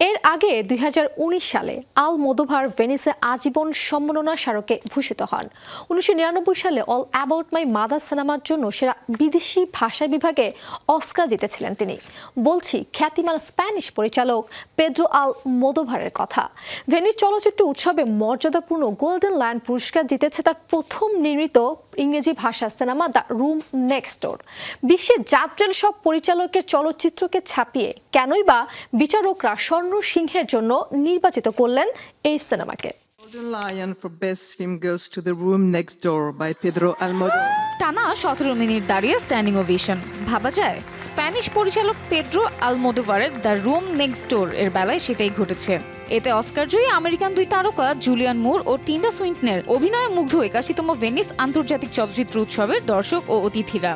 এর আগে দুই হাজার উনিশ সালে আল মোদোভার ভেনিসে আজীবন সম্মাননা স্মারকে ভূষিত হন। উনিশশো নিরানব্বই সালে অল অ্যাবাউট মাই মাদার সিনেমার জন্য সেরা বিদেশি ভাষা বিভাগে অস্কার জিতেছিলেন তিনি। বলছি, খ্যাতিমান স্প্যানিশ পরিচালক পেড্রো আল মোদোভারের কথা। ভেনিস চলচ্চিত্র উৎসবে মর্যাদাপূর্ণ গোল্ডেন লায়ন পুরস্কার জিতেছে তার প্রথম নির্মিত ইংরেজি ভাষা cinema the room next door. বিশ্বের যাত্রাল সব পরিচালকের চলচ্চিত্রকে ছাপিয়ে কেনই বা বিচারকরা স্বর্ণ সিংহের জন্য নির্বাচিত করলেন এই সিনেমাকে। Golden Lion for Best Film goes to The Room Next Door by Pedro Almodovar. টানা সতেরো মিনিট দাঁড়িয়ে স্ট্যান্ডিং ওভেশন ভাবা যায় স্প্যানিশ পরিচালক পেড্রো আলমোদোভারের দ্য রুম নেক্সট ডোর এর বেলায় সেটাই ঘটেছে। এতে অস্কার জয়ী আমেরিকান দুই তারকা জুলিয়ান মুর ও টিন্ডা সুইন্টনের অভিনয়ে মুগ্ধ একাশিতম ভেনিস আন্তর্জাতিক চলচ্চিত্র উৎসবের দর্শক ও অতিথিরা।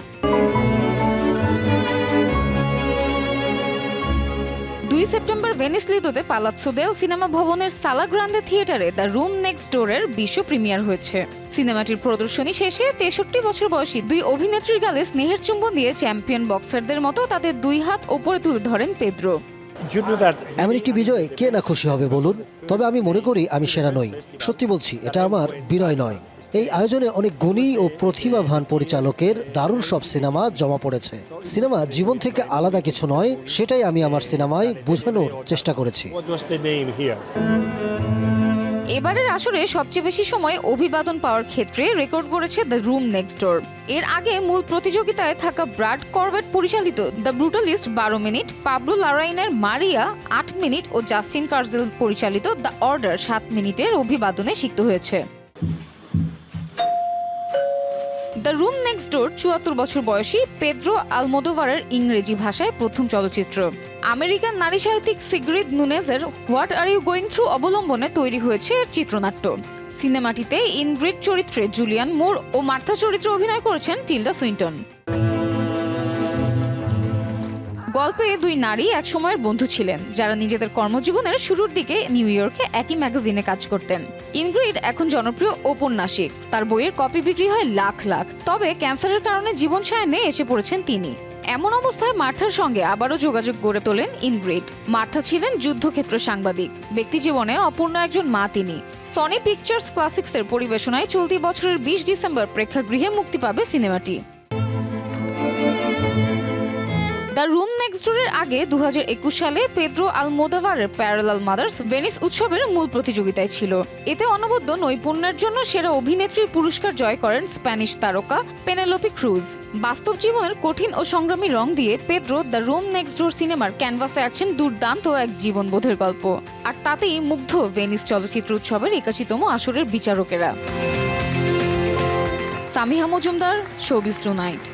দুই সেপ্টেম্বর ভেনিস লিদোতে পালাৎসো দেল সিনেমা ভবনের সালা গ্রান্দে থিয়েটারে দ্য রুম নেক্সট ডোরের বিশ্ব প্রিমিয়ার হয়েছে। সিনেমাটির প্রদর্শনী শেষে তেষট্টি বছর বয়সী দুই অভিনেত্রীর গালে স্নেহের চুম্বন দিয়ে চ্যাম্পিয়ন বক্সারদের মতো তাদের দুই হাত ওপরে তুলে ধরেন পেদ্রো। এমন একটি বিজয়ে কে না খুশি হবে বলুন? তবে আমি মনে করি আমি সেরা নই। সত্যি বলছি এটা আমার বিনয় নয়। এই আয়োজনে অনেক গুণী ও প্রতিভাবান পরিচালকের দারুণ সব সিনেমা জমা পড়েছে। সিনেমা জীবন থেকে আলাদা কিছু নয় সেটাই আমি আমার সিনেমায় বোঝানোর চেষ্টা করেছি? এবারের আসরে সবচেয়ে বেশি সময় অভিবাদন পাওয়ার ক্ষেত্রে রেকর্ড করেছে দ্য রুম নেক্সট ডোর এর আগে মূল প্রতিযোগিতায় থাকা ব্রাড করবেট পরিচালিত দ্য ব্রুটালিস্ট বারো মিনিট পাবলো লারাইনের মারিয়া আট মিনিট ও জাস্টিন কার্জেল পরিচালিত দ্য অর্ডার সাত মিনিটের অভিবাদনে সিক্ত হয়েছে। দ্য রুম নেক্সট ডোর, চুয়াত্তর বছর বয়সী পেদ্রো আলমোদোভারের ইংরেজি ভাষায় প্রথম চলচ্চিত্র। আমেরিকান নারী সাহিত্যিক Sigrid নুনেজের What Are You Going Through অবলম্বনে তৈরি হয়েছে এর চিত্রনাট্য। সিনেমাটিতে ইনগ্রিড চরিত্রে জুলিয়ান মোর ও মার্থা চরিত্রে অভিনয় করেছেন টিল্ডা সুইন্টন। গল্পে দুই নারী একসময়ের বন্ধু ছিলেন, যারা নিজেদের কর্মজীবনের শুরুর দিকে নিউ ইয়র্কে একই ম্যাগাজিনে কাজ করতেন। ইনগ্রিড এখন জনপ্রিয় ঔপন্যাসিক। তার বইয়ের কপি বিক্রি হয় লাখ লাখ। তবে ক্যান্সারের কারণে জীবন সায়নে এসে পড়েছেন তিনি। এমন অবস্থায় মার্থার সঙ্গে আবারও যোগাযোগ গড়ে তোলেন ইনগ্রিড। মার্থা ছিলেন যুদ্ধক্ষেত্র সাংবাদিক। ব্যক্তি জীবনে অপূর্ণ একজন মা তিনি। সনি পিকচার্স ক্লাসিক্সের পরিবেশনায় চলতি বছরের বিশ ডিসেম্বর প্রেক্ষাগৃহে মুক্তি পাবে সিনেমাটি। দ্য রুম ডোরের আগে দু হাজার একুশ সালে পেড্রো আলমোদাভারের প্যারালাল মাদার্স ভেনিস উৎসবের মূল প্রতিযোগিতায় ছিল। এতে অনবদ্য নৈপুণ্যের জন্য সেরা অভিনেত্রীর পুরস্কার জয় করেন স্প্যানিশ তারকা পেনেলোপি ক্রুজ। বাস্তব জীবনের কঠিন ও সংগ্রামী রং দিয়ে Pedro the room next door সিনেমার ক্যানভাসে আছেন দুর্দান্ত এক জীবনবোধের গল্প। আর তাতেই মুগ্ধ ভেনিস চলচ্চিত্র উৎসবের একাশিতম আসরের বিচারকেরা। Samiha Majumdar showbiz tonight.